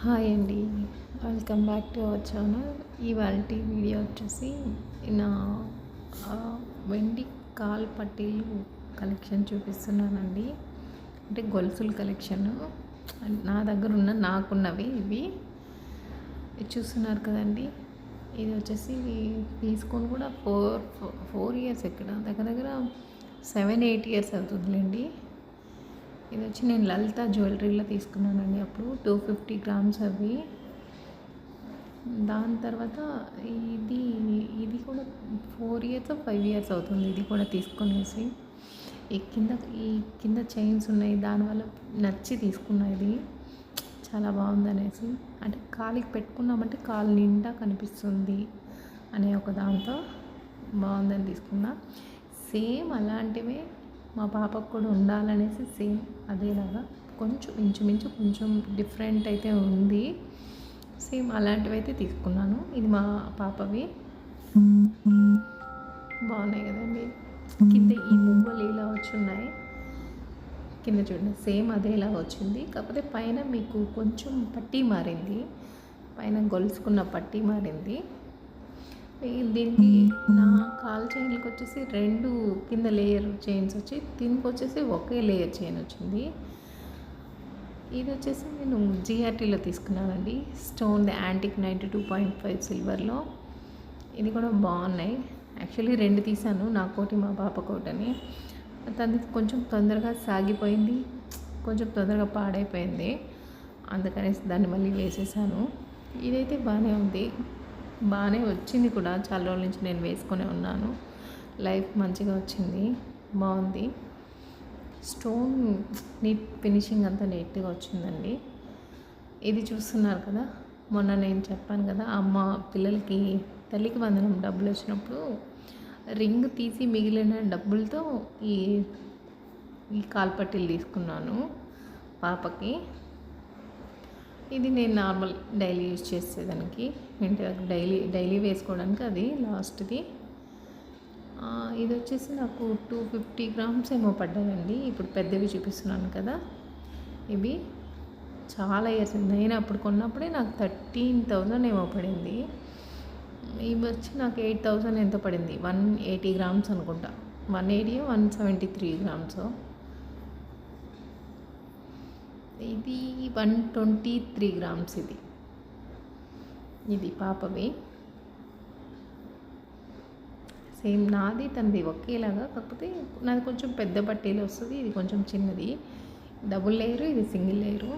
Hi అండి. Welcome back to our channel. ఇవాళ video వచ్చేసి నా వెండి కాల్ పట్టీలు కలెక్షన్ చూపిస్తున్నానండి. అంటే గొలుసుల కలెక్షన్. నా దగ్గర ఉన్న నాకున్నవి ఇవి. చూస్తున్నారు కదండి. ఇది వచ్చేసి తీసుకొని కూడా ఫోర్ ఫోర్ ఇయర్స్ ఇక్కడ దగ్గర దగ్గర సెవెన్ ఎయిట్ ఇయర్స్ అవుతుందిలేండి. ఇది వచ్చి నేను లలిత జ్యువెలరీలో తీసుకున్నానండి అప్పుడు. టూ ఫిఫ్టీ గ్రామ్స్ అవి. దాని తర్వాత ఇది ఇది కూడా ఫోర్ ఇయర్స్ ఫైవ్ ఇయర్స్ అవుతుంది ఇది కూడా తీసుకునేసి. ఈ కింద ఈ కింద చైన్స్ ఉన్నాయి దానివల్ల నచ్చి తీసుకున్నా ఇది. చాలా బాగుందనేసి అంటే కాలికి పెట్టుకున్నామంటే కాలు నిండా కనిపిస్తుంది అనే ఒక దాంతో బాగుందని తీసుకున్నా. సేమ్ అలాంటివే మా పాపకు కూడా ఉండాలనేసి సేమ్ అదేలాగా కొంచెం ఇంచుమించు కొంచెం డిఫరెంట్ అయితే ఉంది. సేమ్ అలాంటివి అయితే తీసుకున్నాను. ఇది మా పాపవి. బాగున్నాయి కదండి. కింద ఈ మువ్వలు ఇలా వచ్చున్నాయి కింద చూడండి. సేమ్ అదేలా వచ్చింది. కాకపోతే పైన మీకు కొంచెం పట్టీ మారింది. పైన గొలుసుకున్న పట్టీ మారింది. దీనికి నా కాల్ చైన్లకు వచ్చేసి రెండు కింద లేయర్ చైన్స్ వచ్చి దీనికి వచ్చేసి ఒకే లేయర్ చైన్ వచ్చింది. ఇది వచ్చేసి నేను జిఆర్టీలో తీసుకున్నానండి. Stone antique ninety two point five సిల్వర్లో ఇది కూడా బాగున్నాయి. యాక్చువల్లీ రెండు తీసాను. నా కోటి మా పాప కోటని తనది కొంచెం తొందరగా సాగిపోయింది. కొంచెం తొందరగా పాడైపోయింది. అందుకనేసి దాన్ని మళ్ళీ వేసేసాను. ఇదైతే బాగానే ఉంది. బాగానే వచ్చింది కూడా. చాలా రోజుల నుంచి నేను వేసుకునే ఉన్నాను. లైఫ్ మంచిగా వచ్చింది. బాగుంది. స్టోన్ నీట్ ఫినిషింగ్ అంతా నీట్గా వచ్చిందండి. ఇది చూస్తున్నారు కదా? మొన్న నేను చెప్పాను కదా అమ్మ పిల్లలకి తల్లికి వందనం డబ్బులు వచ్చినప్పుడు రింగ్ తీసి మిగిలిన డబ్బులతో ఈ ఈ కాల్పట్టీలు తీసుకున్నాను పాపకి. ఇది నేను నార్మల్ డైలీ యూజ్ చేసేదానికి ఇంటి డైలీ డైలీ వేసుకోవడానికి అది లాస్ట్ది. ఇది వచ్చేసి నాకు టూ ఫిఫ్టీ గ్రామ్స్ ఏమో పడ్డాయండి. ఇప్పుడు పెద్దవి చూపిస్తున్నాను కదా. ఇవి చాలా ఇయర్స్ నేను అప్పుడు కొన్నప్పుడే నాకు థర్టీన్ థౌజండ్ ఏమో పడింది. ఇవి వచ్చి నాకు ఎయిట్ థౌజండ్ ఎంత పడింది. వన్ ఎయిటీ గ్రామ్స్ అనుకుంటా. One eighty one seventy three grams. ఇది వన్ ట్వంటీ త్రీ గ్రామ్స్ ఇది. ఇది పాపవి సేమ్ నాది తనది ఒకేలాగా కాకపోతే నాది కొంచెం పెద్ద పట్టీలు వస్తుంది ఇది కొంచెం చిన్నది. డబుల్ లేయరు ఇది సింగిల్ లేయరు.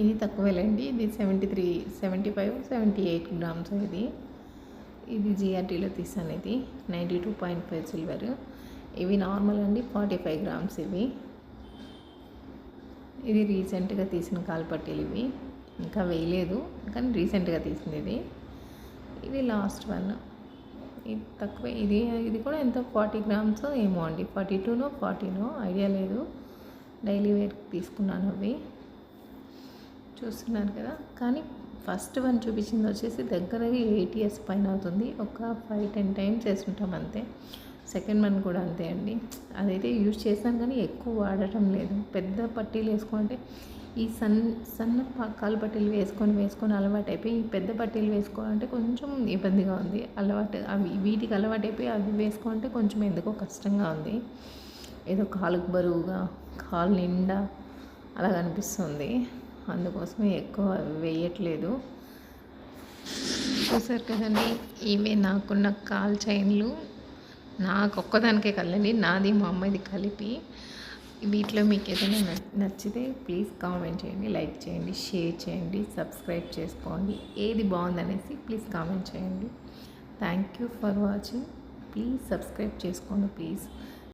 ఇది తక్కువేలేండి ఇది seventy three seventy five seventy eight grams ఇది. ఇది జిఆర్టీలో తీసాను ఇది ninety two point five silver. ఇవి నార్మల్ అండి ఫార్టీ ఫైవ్ గ్రామ్స్ ఇవి. ఇది రీసెంట్గా తీసిన కాల్పట్టీలు ఇవి. ఇంకా వేయలేదు కానీ రీసెంట్గా తీసింది ఇది. ఇది లాస్ట్ వన్. ఇది తక్కువ. ఇది ఇది కూడా ఎంత? ఫార్టీ గ్రామ్స్ ఏమో అండి. ఫార్టీ టూనో ఫార్టీనో? ఐడియా లేదు. డైలీ వేర్కి తీసుకున్నాను అవి. చూస్తున్నారు కదా. కానీ ఫస్ట్ వన్ చూపించింది వచ్చేసి దగ్గరగా ఎయిట్ ఇయర్స్ పైన అవుతుంది. ఒక ఫైవ్ టెన్ టైమ్స్ వేసుకుంటాం అంతే. సెకండ్ వన్ కూడా అంతే అండి. అదైతే యూజ్ చేస్తాను కానీ ఎక్కువ వాడటం లేదు. పెద్ద పట్టీలు వేసుకుంటే ఈ సన్ సన్న ప- కాలు పట్టీలు వేసుకొని వేసుకొని అలవాటు అయిపోయి ఈ పెద్ద పట్టీలు వేసుకోవాలంటే కొంచెం ఇబ్బందిగా ఉంది. అలవాటు అవి వీటికి అలవాటు అయిపోయి అవి వేసుకోవాలంటే కొంచెం ఎందుకో కష్టంగా ఉంది. ఏదో కాలుకు బరువుగా కాలు నిండా అలా కనిపిస్తుంది అందుకోసమే ఎక్కువ వేయట్లేదు. చూసారు కదండి ఇవే నాకున్న కాల్ చైన్లు. నాకు ఒక్కదానికే కలండి నాది మా అమ్మాయిది కలిపి. వీటిలో మీకు ఏదైనా నచ్చితే ప్లీజ్ కామెంట్ చేయండి లైక్ చేయండి షేర్ చేయండి సబ్స్క్రైబ్ చేసుకోండి. ఏది బాగుందనేసి ప్లీజ్ కామెంట్ చేయండి. Thank you for watching. Please subscribe చేసుకోండి ప్లీజ్.